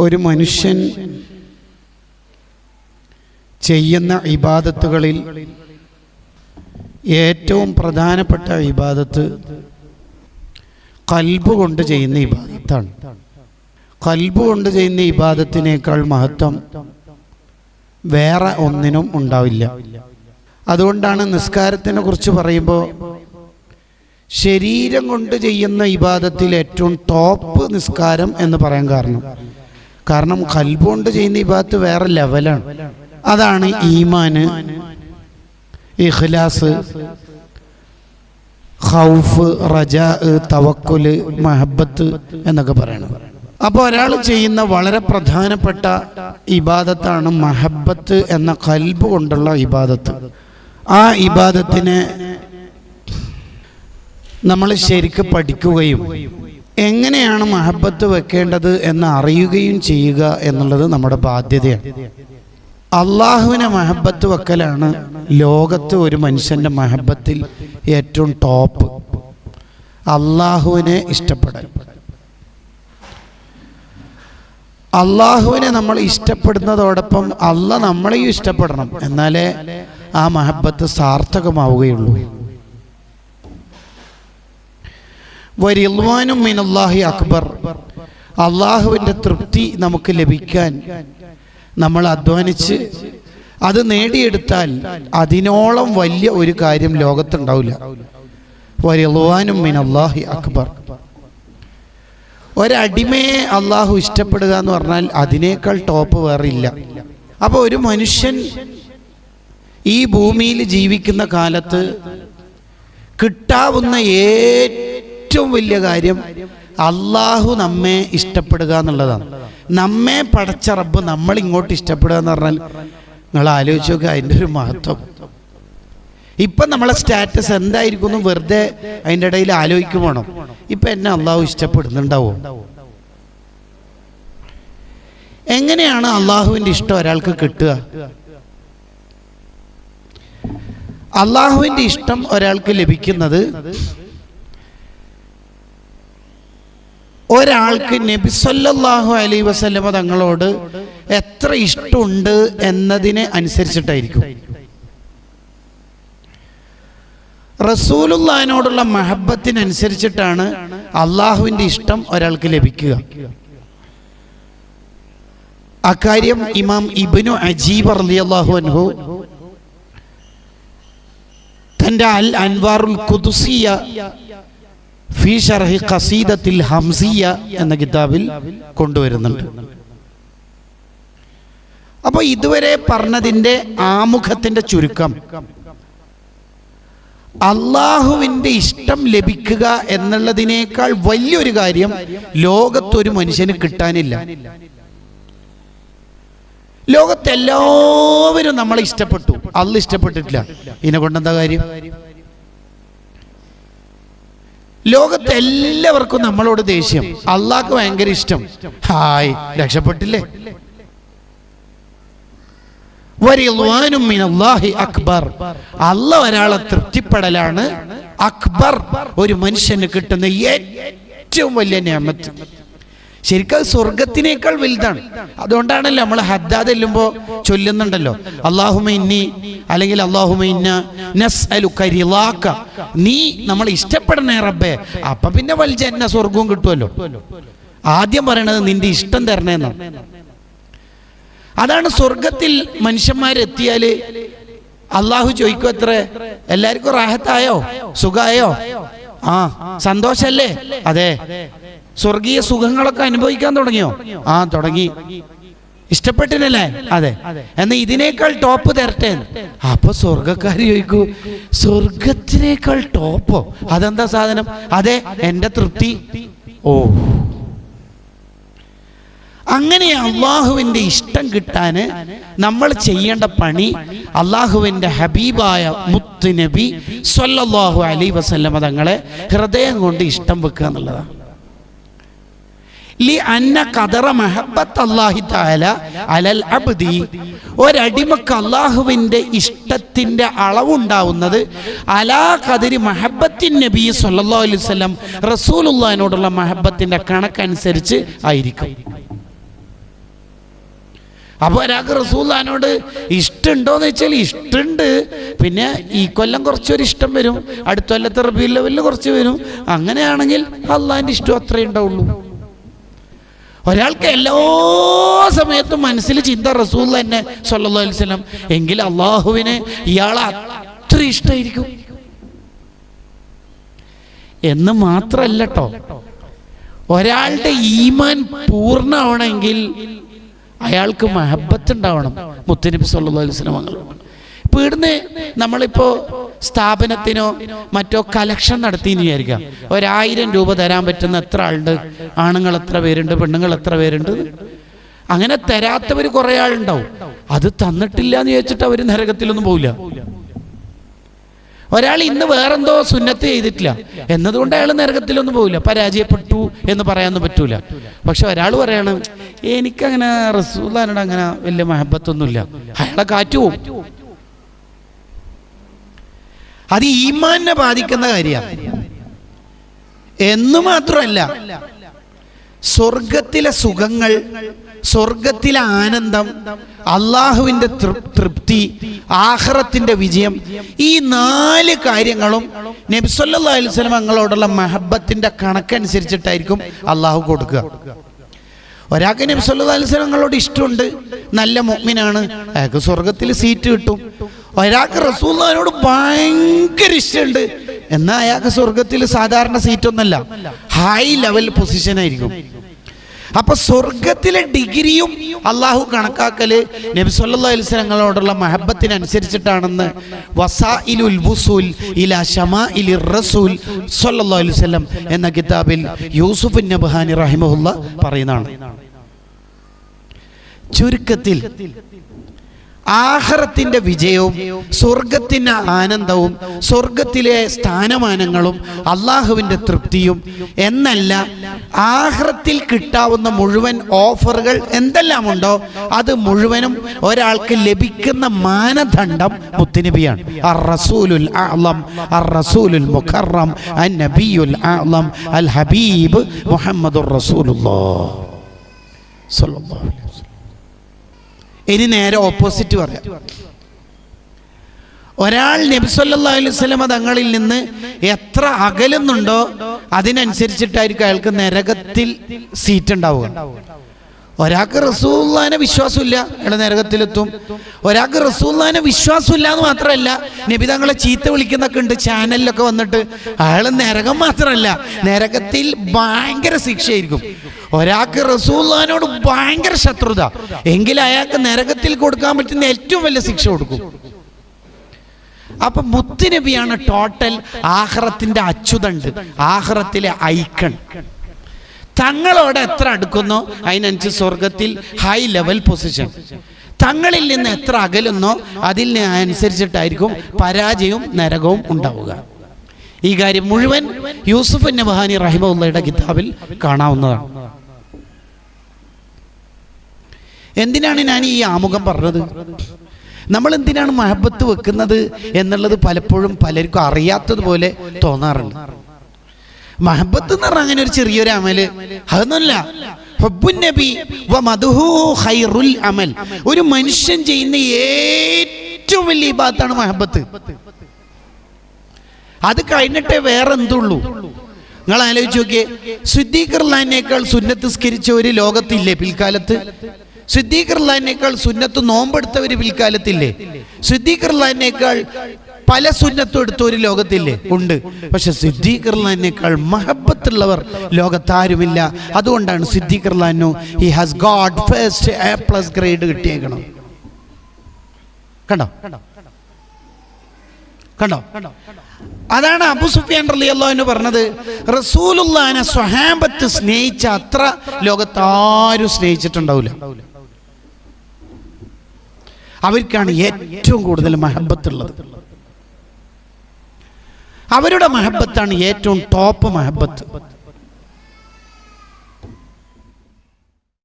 ഒരു മനുഷ്യൻ ചെയ്യുന്ന ഇബാദത്തുകളിൽ ഏറ്റവും പ്രധാനപ്പെട്ട ഇബാദത്ത് കൽബ് കൊണ്ട് ചെയ്യുന്ന ഇബാദത്താണ്. കൽബ് കൊണ്ട് ചെയ്യുന്ന ഇബാദത്തിനേക്കാൾ മഹത്വം വേറെ ഒന്നിനും ഉണ്ടാവില്ല. അതുകൊണ്ടാണ് നിസ്കാരത്തിനെ കുറിച്ച് പറയുമ്പോൾ ശരീരം കൊണ്ട് ചെയ്യുന്ന ഇബാദത്തിൽ ഏറ്റവും ടോപ്പ് നിസ്കാരം എന്ന് പറയാൻ കാരണം. കാരണം കൽബോണ്ട് ചെയ്യുന്ന ഈ ഭാഗത്ത് വേറെ ലെവലാണ് അതാണ് ഈമാന് ഇഖ്ലാസ് ഹൗഫ് റജ തവക്കുൽ മഹബത്ത് എന്നൊക്കെ പറയണത്. അപ്പോൾ ഒരാൾ ചെയ്യുന്ന വളരെ പ്രധാനപ്പെട്ട ഇബാദത്താണ് മഹബത്ത് എന്ന കൽബ് കൊണ്ടുള്ള ഇബാദത്ത്. ആ ഇബാദത്തിനെ നമ്മൾ ശരിക്ക് പഠിക്കുകയും എങ്ങനെയാണ് മഹബത്ത് വെക്കേണ്ടത് എന്ന് അറിയുകയും ചെയ്യുക എന്നുള്ളത് നമ്മുടെ ബാധ്യതയാണ്. അള്ളാഹുവിനെ മഹബത്ത് വെക്കലാണ് ലോകത്ത് ഒരു മനുഷ്യന്റെ മഹബത്തിൽ ഏറ്റവും ടോപ്പ് അള്ളാഹുവിനെ ഇഷ്ടപ്പെടൽ. അള്ളാഹുവിനെ നമ്മൾ ഇഷ്ടപ്പെടുന്നതോടൊപ്പം അല്ല നമ്മളെയും ഇഷ്ടപ്പെടണം. എന്നാലേ ആ മഹബത്ത് സാർത്ഥകമാവുകയുള്ളൂ. വരിൽവാനും മിനല്ലാഹി അക്ബർ. അള്ളാഹുവിന്റെ തൃപ്തി നമുക്ക് ലഭിക്കാൻ നമ്മൾ അധ്വാനിച്ച് അത് നേടിയെടുത്താൽ അതിനോളം വലിയ ഒരു കാര്യം ലോകത്തുണ്ടാവില്ല. വരിൽവാനും മിനല്ലാഹി അക്ബർ. ഒരടിമയെ അള്ളാഹു ഇഷ്ടപ്പെടുക എന്ന് പറഞ്ഞാൽ അതിനേക്കാൾ ടോപ്പ് വേറെ ഇല്ല. അപ്പോൾ ഒരു മനുഷ്യൻ ഈ ഭൂമിയിൽ ജീവിക്കുന്ന കാലത്ത് കിട്ടാവുന്ന ഏറ്റവും വലിയ കാര്യം അള്ളാഹു നമ്മെ ഇഷ്ടപ്പെടുക എന്നുള്ളതാണ്. നമ്മെ പടച്ച റബ്ബ് നമ്മൾ ഇങ്ങോട്ട് ഇഷ്ടപ്പെടുക എന്ന് പറഞ്ഞാൽ നിങ്ങൾ ആലോചിച്ച് നോക്കുക അതിന്റെ ഒരു മഹത്വം. ഇപ്പം നമ്മളെ സ്റ്റാറ്റസ് എന്തായിരിക്കും എന്ന് വെറുതെ അതിന്റെ ഇടയിൽ ആലോചിക്കും വേണം. ഇപ്പം എന്നെ അള്ളാഹു ഇഷ്ടപ്പെടുന്നുണ്ടാവോ? എങ്ങനെയാണ് അള്ളാഹുവിന്റെ ഇഷ്ടം ഒരാൾക്ക് കിട്ടുക? അള്ളാഹുവിന്റെ ഇഷ്ടം ഒരാൾക്ക് ലഭിക്കുന്നത് ഒരാൾക്ക് നബി സല്ലല്ലാഹു അലൈ വസല്ലമ തങ്ങളോട് എത്ര ഇഷ്ടമുണ്ട് എന്നതിനെ അനുസരിച്ചിട്ടായിരിക്കും. റസൂലുള്ളാഹിനോടുള്ള മഹബത്തിനനുസരിച്ചിട്ടാണ് അള്ളാഹുവിന്റെ ഇഷ്ടം ഒരാൾക്ക് ലഭിക്കുക. അക്കാര്യം ഇമാം ഇബിനു അജീബ് റളിയല്ലാഹു അൻഹു തന്റെ അൽ അൻവാറുൽ ഖുദ്സിയ ഫി ഷർഹി ഖസീദത്തിൽ ഹംസിയ എന്ന കിതാബിൽ കൊണ്ടുവരുന്നുണ്ട്. അപ്പോൾ ഇതുവരെ പറഞ്ഞതിന്റെ ആമുഖത്തിന്റെ ചുരുക്കം. അള്ളാഹുവിന്റെ ഇഷ്ടം ലഭിക്കുക എന്നുള്ളതിനേക്കാൾ വലിയൊരു കാര്യം ലോകത്തൊരു മനുഷ്യന് കിട്ടാനില്ല. ലോകത്തെല്ലാവരും നമ്മളെ ഇഷ്ടപ്പെട്ടു. അള്ള ഇഷ്ടപ്പെട്ടിട്ടില്ല. ഇതിനെ കൊണ്ടെന്താ കാര്യം? ലോകത്ത് എല്ലാവർക്കും നമ്മളോട് ദേഷ്യം. അള്ളാഹ്ക്ക് ഭയങ്കര ഇഷ്ടം. ഹായ് രക്ഷപ്പെട്ടില്ലേ? അക്ബർ. അല്ല ഒരാളെ തൃപ്തിപ്പെടലാണ്. അക്ബർ ഒരു മനുഷ്യന് കിട്ടുന്ന ഏറ്റവും വലിയ നിയമത്ത്. ശരിക്കും അത് സ്വർഗത്തിനേക്കാൾ വലുതാണ്. അതുകൊണ്ടാണല്ലോ നമ്മൾ ഹദ്ദാദ് ചെല്ലുമ്പോൾ ചൊല്ലുന്നുണ്ടല്ലോ. അള്ളാഹുമ ഇന്നി അല്ലെങ്കിൽ അള്ളാഹുമ ഇന്ന നസ്അലുക റിളാക നീ നമ്മൾ ഇഷ്ടപ്പെടണേ റബ്ബേ. അപ്പൊ പിന്നെ വലിച്ച ജന്ന സ്വർഗവും കിട്ടുമല്ലോ ആദ്യം പറയണത് നിന്റെ ഇഷ്ടം തരണേന്നാണ് അതാണ് സ്വർഗത്തിൽ മനുഷ്യന്മാരെത്തിയാൽ അള്ളാഹു ചോദിക്കും അത്ര എല്ലാവർക്കും റാഹത്തായോ? സുഖായോ? ആ സന്തോഷല്ലേ? അതെ. സ്വർഗീയ സുഖങ്ങളൊക്കെ അനുഭവിക്കാൻ തുടങ്ങിയോ? ആ തുടങ്ങി. ഇഷ്ടപ്പെട്ടില്ലല്ലേ? അതെ. എന്നാ ഇതിനേക്കാൾ ടോപ്പ് തരട്ടെ അപ്പൊ സ്വർഗക്കാർ ചോദിക്കൂ സ്വർഗത്തിനേക്കാൾ ടോപ്പോ അതെന്താ സാധനം? അതെ എന്റെ തൃപ്തി. ഓ. അങ്ങനെ അള്ളാഹുവിന്റെ ഇഷ്ടം കിട്ടാൻ നമ്മൾ ചെയ്യേണ്ട പണി അള്ളാഹുവിന്റെ ഹബീബായ മുത്ത് നബി സല്ലല്ലാഹു അലൈ വസല്ലമ തങ്ങളെ ഹൃദയം കൊണ്ട് ഇഷ്ടം വെക്കുക എന്നുള്ളതാണ്. ഒരടിമക്ക് അള്ളാഹുവിന്റെ ഇഷ്ടത്തിന്റെ അളവുണ്ടാവുന്നത് അലാ കതിരി മഹബത്തിൻ നബി സല്ലല്ലാഹു അലൈഹി വസല്ലം റസൂലുള്ളാഹിനോടുള്ള മഹബത്തിന്റെ കണക്കനുസരിച്ച് ആയിരിക്കും. അപ്പോൾ ഒരാൾക്ക് റസൂല്ലാനോട് ഇഷ്ടമുണ്ടോയെന്ന് വെച്ചാൽ ഇഷ്ടമുണ്ട്. പിന്നെ ഈ കൊല്ലം കുറച്ചൊരു ഇഷ്ടം വരും. അടുത്ത കൊല്ലത്തെ റബി ലെവലിൽ കുറച്ച് വരും. അങ്ങനെയാണെങ്കിൽ അള്ളാഹിന്റെ ഇഷ്ടം അത്രേ ഉണ്ടാവുള്ളൂ. ഒരാൾക്ക് എല്ലാ സമയത്തും മനസ്സിൽ ചിന്ത റസൂൽ തന്നെ വസല്ലം. എങ്കിൽ അള്ളാഹുവിന് ഇയാളെ അത്ര ഇഷ്ടമായിരിക്കും എന്ന് മാത്രല്ല കേട്ടോ ഒരാളുടെ ഈമാൻ പൂർണമാവണമെങ്കിൽ അയാൾക്ക് മഹബത്ത് ഉണ്ടാവണം. മുത്തനബി അലൈഹി വസല്ലം മകൾ ഇപ്പൊ ഇവിടുന്ന് നമ്മളിപ്പോ സ്ഥാപനത്തിനോ മറ്റോ കലക്ഷൻ നടത്തി എന്ന് വിചാരിക്കാം. ഒരായിരം രൂപ തരാൻ പറ്റുന്ന എത്ര ആളുണ്ട്? ആണുങ്ങൾ എത്ര പേരുണ്ട്? പെണ്ണുങ്ങൾ എത്ര പേരുണ്ട്? അങ്ങനെ തരാത്തവർ കുറെ ആളുണ്ടാവും. അത് തന്നിട്ടില്ല എന്ന് ചോദിച്ചിട്ട് അവർ നരകത്തിലൊന്നും പോവില്ല. ഒരാൾ ഇന്ന് വേറെന്തോ സുന്നത്ത് ചെയ്തിട്ടില്ല. എന്നതുകൊണ്ട് അയാൾ നരകത്തിലൊന്നും പോവില്ല. പരാജയപ്പെട്ടു എന്ന് പറയാനൊന്നും പറ്റൂല. പക്ഷെ ഒരാൾ പറയണം എനിക്കങ്ങനെ റസൂലാനോട് അങ്ങനെ വലിയ മഹബത്തൊന്നുമില്ല. അയാളെ കാറ്റു പോവും അത് ഈമാനെ ബാധിക്കുന്ന കാര്യമാണ്. എന്നു മാത്രമല്ല സ്വർഗത്തിലെ സുഖങ്ങൾ സ്വർഗത്തിലെ ആനന്ദം അള്ളാഹുവിന്റെ തൃപ്തി ആഹ്റത്തിന്റെ വിജയം ഈ നാല് കാര്യങ്ങളും നബ്സല്ലാ അലുസ്ലം ഞങ്ങളോടുള്ള മഹബത്തിന്റെ കണക്കനുസരിച്ചിട്ടായിരിക്കും അള്ളാഹു കൊടുക്കുക. ഒരാൾക്ക് നബി വസല്ലം ഇഷ്ടമുണ്ട് നല്ല മുഅ്മിനാണ് അയാൾക്ക് സ്വർഗത്തിൽ സീറ്റ് കിട്ടും. ഒരാൾക്ക് റസൂലിനോട് ഭയങ്കര ഇഷ്ടമുണ്ട് എന്നാൽ അയാൾക്ക് സ്വർഗത്തിൽ സാധാരണ സീറ്റൊന്നല്ല ഹൈ ലെവൽ പൊസിഷൻ ആയിരിക്കും. അപ്പൊ സ്വർഗത്തിലെ ഡിഗ്രിയും അള്ളാഹു കണക്കാക്കൽ നബി സല്ലല്ലാഹു അലൈഹി വസല്ലം ഞങ്ങളോടുള്ള മഹബത്തിനനുസരിച്ചിട്ടാണെന്ന്. വസാഇലുൽ എന്ന കിതാബിൽ യൂസുഫ് നബ്ഹാനി റഹിമഹുല്ല പറയുന്നതാണ്. ചുരുക്കത്തിൽ ആഹറത്തിന്റെ വിജയവും സ്വർഗത്തിന്റെ ആനന്ദവും സ്വർഗത്തിലെ സ്ഥാനമാനങ്ങളും അള്ളാഹുവിന്റെ തൃപ്തിയും എന്നല്ല ആഹ്റത്തിൽ കിട്ടാവുന്ന മുഴുവൻ ഓഫറുകൾ എന്തെല്ലാമുണ്ടോ അത് മുഴുവനും ഒരാൾക്ക് ലഭിക്കുന്ന മാനദണ്ഡം മുത്തുനബിയാണ്. അർ റസൂലുൽ അർ റസൂലുൽ അൻ നബിയുൽ അൽ ഹബീബ് മുഹമ്മദുർ റസൂലുള്ളാഹ്. സ്വല്ലല്ലാഹു അലൈഹി ഇനി നേരെ ഓപ്പോസിറ്റ് പറയാം. ഒരാൾ നബി സല്ലല്ലാഹു അലൈഹി വസല്ലമ തങ്ങളിൽ നിന്ന് എത്ര അകലുന്നുണ്ടോ അതിനനുസരിച്ചിട്ടായിരിക്കും അയാൾക്ക് നരകത്തിൽ സീറ്റ് ഉണ്ടാവുക. ഒരാൾക്ക് റസൂല്ലാനെ വിശ്വാസമില്ല അയാൾ നരകത്തിലെത്തും. ഒരാൾക്ക് റസൂല്ലാനെ വിശ്വാസമില്ല എന്ന് മാത്രമല്ല നബി തങ്ങളെ ചീത്ത വിളിക്കുന്നൊക്കെ ഉണ്ട് ചാനലിലൊക്കെ വന്നിട്ട് അയാൾ നരകം മാത്രമല്ല നരകത്തിൽ ഭയങ്കര ശിക്ഷയായിരിക്കും. ഒരാൾക്ക് റസൂള്ളഹാനോട് ഭയങ്കര ശത്രുത. എങ്കിൽ അയാൾക്ക് നരകത്തിൽ കൊടുക്കാൻ പറ്റുന്ന ഏറ്റവും വലിയ ശിക്ഷ കൊടുക്കും. അപ്പൊ മുത്തുനബിയാണ് ടോട്ടൽ ആഹ്റത്തിന്റെ അച്യുതണ്ട് ആഹ്റത്തിലെ ഐക്കൺ. തങ്ങളോട് എത്ര അടുക്കുന്നോ? അതിനനുസരിച്ച് സ്വർഗത്തിൽ ഹൈ ലെവൽ പൊസിഷൻ തങ്ങളിൽ നിന്ന് എത്ര അകലുന്നോ അതിൽ അനുസരിച്ചിട്ടായിരിക്കും പരാജയവും നരകവും ഉണ്ടാവുക. ഈ കാര്യം മുഴുവൻ യൂസുഫ് നബഹാനി റഹിമുള്ളയുടെ കിതാബിൽ കാണാവുന്നതാണ്. എന്തിനാണ് ഞാൻ ഈ ആമുഖം പറഞ്ഞത്? നമ്മൾ എന്തിനാണ് മഹബത്ത് വെക്കുന്നത് എന്നുള്ളത് പലപ്പോഴും പലർക്കും അറിയാത്തതുപോലെ തോന്നാറുണ്ട്. മഹബത്ത് എന്ന് പറഞ്ഞാൽ അങ്ങനെ ഒരു ചെറിയൊരു അമൽ. അതൊന്നുമല്ല. നബി വ മദ്ഹൂ ഖൈറുൽ അമൽ. ഒരു മനുഷ്യൻ ചെയ്യുന്ന ഏറ്റവും വലിയ ഇബാത്താണ് മഹബത്ത്. അത് കഴിഞ്ഞിട്ടേ വേറെ എന്തുള്ളൂ നിങ്ങൾ ആലോചിച്ച് നോക്കിയേ. സിദ്ദീഖർലാനേക്കാൾ സുന്നത്ത് സ്കരിച്ച ഒരു ലോകത്തില്ലേ പിൽക്കാലത്ത്? സിദ്ദീഖർലാനേക്കാൾ സുന്നത്ത് നോമ്പെടുത്തവർ പിൽക്കാലത്തില്ലേ? സിദ്ദീഖർലാനേക്കാൾ പല സുന്നത്തും എടുത്ത ഒരു ലോകത്തില്ലേ? ഉണ്ട്. പക്ഷെ സിദ്ദീഖർലാനേക്കാൾ മഹബത്തുള്ളവർ ലോകത്താരുമില്ല. അതുകൊണ്ടാണ് സിദ്ദീഖർലാനു he has got first A plus grade കിട്ടിയേക്കണം കണ്ടോ? കണ്ടോ? അതാണ് അബു സുഫിയാൻ റളിയല്ലാഹു അൻഹു പറഞ്ഞത്. റസൂലുല്ലാനെ സ്വഹാബത്ത് സ്നേഹിച്ച അത്ര ലോകത്താരും സ്നേഹിച്ചിട്ടുണ്ടാവില്ല. അവർക്കാണ് ഏറ്റവും കൂടുതൽ മഹബത്തുള്ളത്. അവരുടെ മഹബത്താണ് ഏറ്റവും ടോപ്പ് മഹബത്ത്.